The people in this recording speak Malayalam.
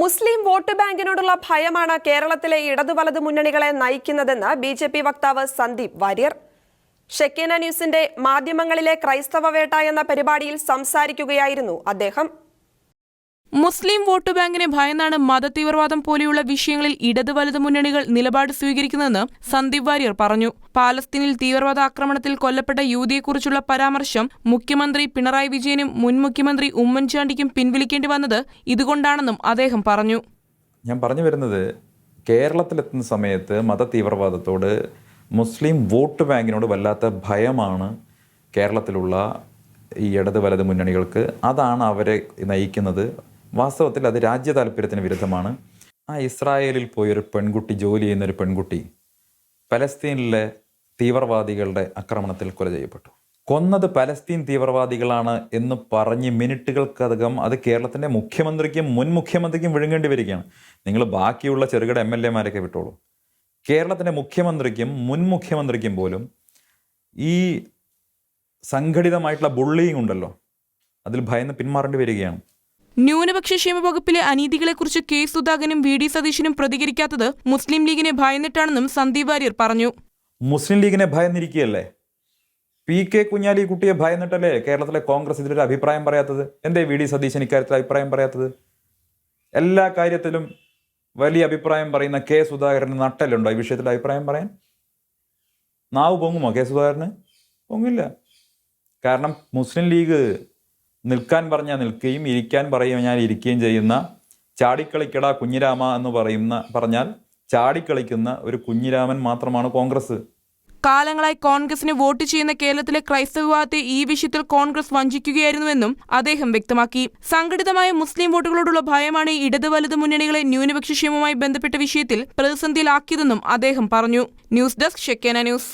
മുസ്ലിം വോട്ട് ബാങ്കിനോടുള്ള ഭയമാണ് കേരളത്തിലെ ഇടതു വലതു മുന്നണികളെ നയിക്കുന്നതെന്ന് ബി ജെ പി വക്താവ് സന്ദീപ് വാര്യർ. ഷെക്കേന ന്യൂസിന്റെ മാധ്യമങ്ങളിലെ ക്രൈസ്തവ വേട്ട എന്ന പരിപാടിയിൽ സംസാരിക്കുകയായിരുന്നു അദ്ദേഹം. മുസ്ലിം വോട്ട് ബാങ്കിനെ ഭയന്നാണ് മതതീവ്രവാദം പോലെയുള്ള വിഷയങ്ങളിൽ ഇടത് വലത് മുന്നണികൾ നിലപാട് സ്വീകരിക്കുന്നതെന്ന് സന്ദീപ് വാര്യർ പറഞ്ഞു. പാലസ്തീനിൽ തീവ്രവാദ ആക്രമണത്തിൽ കൊല്ലപ്പെട്ട യുവതിയെക്കുറിച്ചുള്ള പരാമർശം മുഖ്യമന്ത്രി പിണറായി വിജയനും മുൻ മുഖ്യമന്ത്രി ഉമ്മൻചാണ്ടിക്കും പിൻവലിക്കേണ്ടി വന്നത് ഇതുകൊണ്ടാണെന്നും അദ്ദേഹം പറഞ്ഞു. ഞാൻ പറഞ്ഞു വരുന്നത് കേരളത്തിലെത്തുന്ന സമയത്ത് മത തീവ്രവാദത്തോട് മുസ്ലിം വോട്ട് ബാങ്കിനോട് വല്ലാത്ത ഭയമാണ് കേരളത്തിലുള്ള ഈ ഇടത് വലത് മുന്നണികൾക്ക്. അതാണ് അവരെ നയിക്കുന്നത്. വാസ്തവത്തിൽ അത് രാജ്യ താല്പര്യത്തിന് വിരുദ്ധമാണ്. ആ ഇസ്രായേലിൽ പോയൊരു പെൺകുട്ടി ജോലി ചെയ്യുന്ന ഒരു പെൺകുട്ടി പലസ്തീനിലെ തീവ്രവാദികളുടെ ആക്രമണത്തിൽ കൊല ചെയ്യപ്പെട്ടു. കൊന്നത് പലസ്തീൻ തീവ്രവാദികളാണ് എന്ന് പറഞ്ഞ് മിനിറ്റുകൾക്കകം അത് കേരളത്തിന്റെ മുഖ്യമന്ത്രിക്കും മുൻ മുഖ്യമന്ത്രിക്കും വിഴുങ്ങേണ്ടി വരികയാണ്. നിങ്ങൾ ബാക്കിയുള്ള ചെറുകിട എം എൽ എമാരൊക്കെ വിട്ടോളൂ. കേരളത്തിന്റെ മുഖ്യമന്ത്രിക്കും മുൻ മുഖ്യമന്ത്രിക്കും പോലും ഈ സംഘടിതമായിട്ടുള്ള ബുള്ളിങ് ഉണ്ടല്ലോ. അതിൽ ഭയന്ന് പിന്മാറേണ്ടി വരികയാണ്. ന്യൂനപക്ഷ ക്ഷേമ വകുപ്പിലെ അനീതികളെക്കുറിച്ച് കെ സുധാകരനും വി ഡി സതീശനും പ്രതികരിക്കാത്തത് മുസ്ലിം ലീഗിനെ ഭയന്നിട്ടാണെന്നും സന്ദീപ് വാര്യർ പറഞ്ഞു. മുസ്ലിം ലീഗിനെ ഭയന്നിരിക്കുകയല്ലേ? പി കെ കുഞ്ഞാലി കുട്ടിയെ ഭയന്നിട്ടല്ലേ കേരളത്തിലെ കോൺഗ്രസ് ഇതിലൊരു അഭിപ്രായം പറയാത്തത്? എന്തേ വി ഡി സതീശൻ ഇക്കാര്യത്തിൽ അഭിപ്രായം പറയാത്തത്? എല്ലാ കാര്യത്തിലും വലിയ അഭിപ്രായം പറയുന്ന കെ സുധാകരന് നട്ടലുണ്ടോ ഈ വിഷയത്തിൽ അഭിപ്രായം പറയാൻ? നാവ് പൊങ്ങുമോ കെ സുധാകരന്? പൊങ്ങില്ല. കാരണം മുസ്ലിം ലീഗ് നിൽക്കാൻ പറഞ്ഞാൽ നിൽക്കുകയും ഇരിക്കാൻ പറഞ്ഞാൽ ഇരിക്കുകയും ചെയ്യുന്ന ചാടിക്കളിക്കട കുഞ്ഞിരാമ എന്ന് പറയുന്ന പറഞ്ഞാൽ ചാടിക്കളിക്കുന്ന ഒരു കുഞ്ഞിരാമൻ മാത്രമാണ് കോൺഗ്രസ്. കാലങ്ങളായി കോൺഗ്രസിന് വോട്ട് ചെയ്യുന്ന കേരളത്തിലെ ക്രൈസ്തവ വിഭാഗത്തെ ഈ വിഷയത്തിൽ കോൺഗ്രസ് വഞ്ചിക്കുകയായിരുന്നുവെന്നും അദ്ദേഹം വ്യക്തമാക്കി. സംഘടിതമായ മുസ്ലിം വോട്ടുകളോടുള്ള ഭയമാണ് ഇടത് വലത് മുന്നണികളെ ന്യൂനപക്ഷ ക്ഷേമവുമായി ബന്ധപ്പെട്ട വിഷയത്തിൽ പ്രതിസന്ധിയിലാക്കിയതെന്നും അദ്ദേഹം പറഞ്ഞു. News desk Shekinah news.